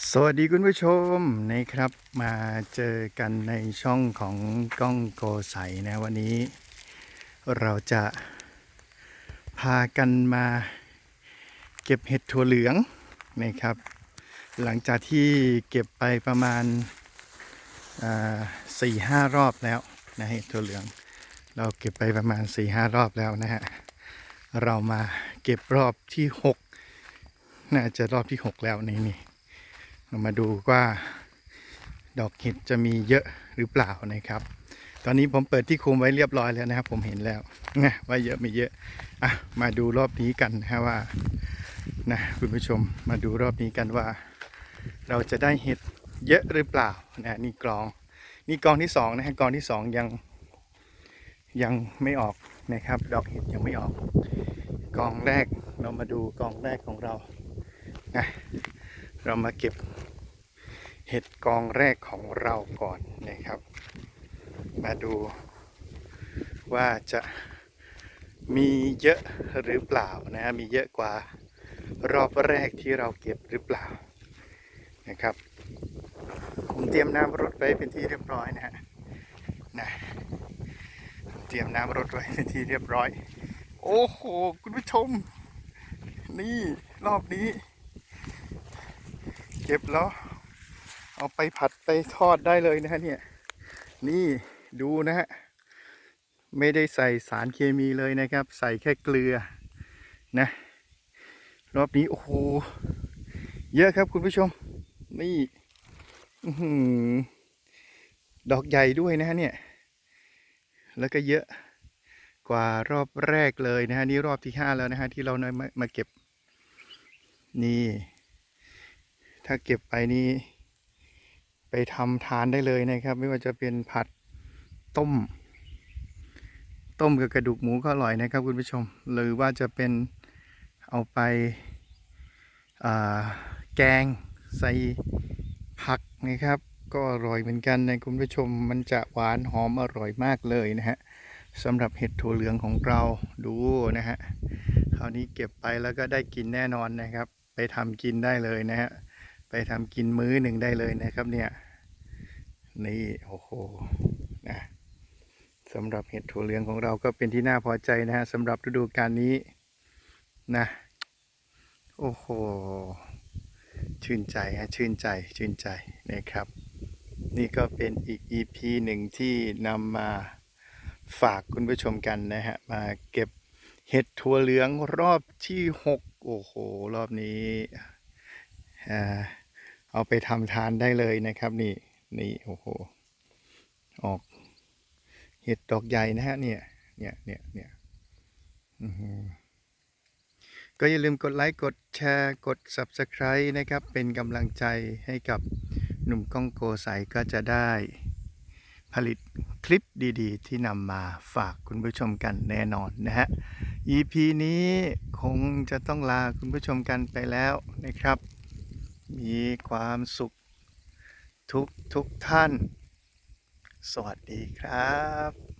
สวัสดีคุณผู้ชมนะครับ มาเจอกันในช่องของกล้องโกใสนะวันนี้ เราจะพากันมาเก็บเห็ดถั่วเหลืองนะครับ หลังจากที่เก็บไปประมาณสี่ห้ารอบแล้วนะเห็ดถั่วเหลือง เราเก็บไปประมาณ4ี่ห้ารอบแล้วนะฮะเรามาเก็บรอบที่6น่าจะรอบที่6แล้วนี่นี่ เรามาดูว่าดอกเห็ดจะมีเยอะหรือเปล่านะครับ ตอนนี้ผมเปิดที่คุมไว้เรียบร้อยแล้วนะครับ ผมเห็นแล้วนะว่าเยอะไม่เยอะอะมาดูรอบนี้กันนะว่านะคุณผู้ชมมาดูรอบนี้กันว่า เราจะได้เห็ดเยอะหรือเปล่านะนี่กลองนี่กองที่สองนะฮะกองที่สองยังยังไม่ออกนะครับ ดอกเห็ดยังไม่ออก กองแรกเรามาดูกองแรกของเรานะ เรามาเก็บเห็ดกองแรกของเราก่อนนะครับ มาดูว่าจะมีเยอะหรือเปล่านะฮะมีเยอะกว่ารอบแรกที่เราเก็บหรือเปล่านะครับ ผมเตรียมน้ำรถไว้เป็นที่เรียบร้อยนะฮะนะเตรียมน้ำรถไว้เป็นที่เรียบร้อย โอ้โห คุณผู้ชม นี่รอบนี้ ก็บแล้ว เอาไปผัดไปทอดได้เลยนะฮะเนี่ย นี่ดูนะฮะ ไม่ได้ใส่สารเคมีเลยนะครับ ใส่แค่เกลือนะ รอบนี้ โอ้โห เยอะครับคุณผู้ชม นี่ดอกใหญ่ด้วยนะฮะเนี่ย แล้วก็เยอะกว่ารอบแรกเลยนะฮะ นี่รอบที่ห้าแล้วนะฮะ ที่เรามามาเก็บ นี่ ถ้าเก็บไปนี่ไปทำทานได้เลยนะครับ ไม่ว่าจะเป็นผัดต้ม ต้มกับกระดูกหมูก็อร่อยนะครับคุณผู้ชม หรือว่าจะเป็นเอาไปแกงใส่ผักนะครับ ก็อร่อยเหมือนกันนะคุณผู้ชมมันจะหวานหอมอร่อยมากเลยนะฮะสำหรับเห็ดถั่วเหลืองของเราดูนะฮะคราวนี้เก็บไปแล้วก็ได้กินแน่นอนนะครับ ไปทำกินได้เลยนะฮะ ไปทำกินมื้อหนึ่งได้เลยนะครับเนี่ย นี่โอ้โหนะสำหรับเห็ดถั่วเหลืองของเราก็เป็นที่น่าพอใจนะฮะสำหรับฤดูกาลนี้นะ โอ้โห ชื่นใจฮะชื่นใจชื่นใจนะครับ นี่ก็เป็นอีก EP หนึ่งที่นำมาฝากคุณผู้ชมกันนะฮะ มาเก็บเห็ดถั่วเหลืองรอบที่หกโอ้โห รอบนี้อ่า เอาไปทำทานได้เลยนะครับ นี่นี่โอ้โหออก เห็ดดอกใหญ่นะฮะเนี่ยเนี่ยเนี่ยเนี่ยอื้อหือก็อย่าลืมกดไลค์กดแชร์กด Subscribe นะครับ เป็นกำลังใจให้กับหนุ่มก้องโกใสก็จะได้ผลิตคลิปดีๆ ที่นำมาฝากคุณผู้ชมกันแน่นอนนะฮะ EP นี้คงจะต้องลาคุณผู้ชมกันไปแล้วนะครับ มีความสุขทุกทุกท่าน สวัสดีครับ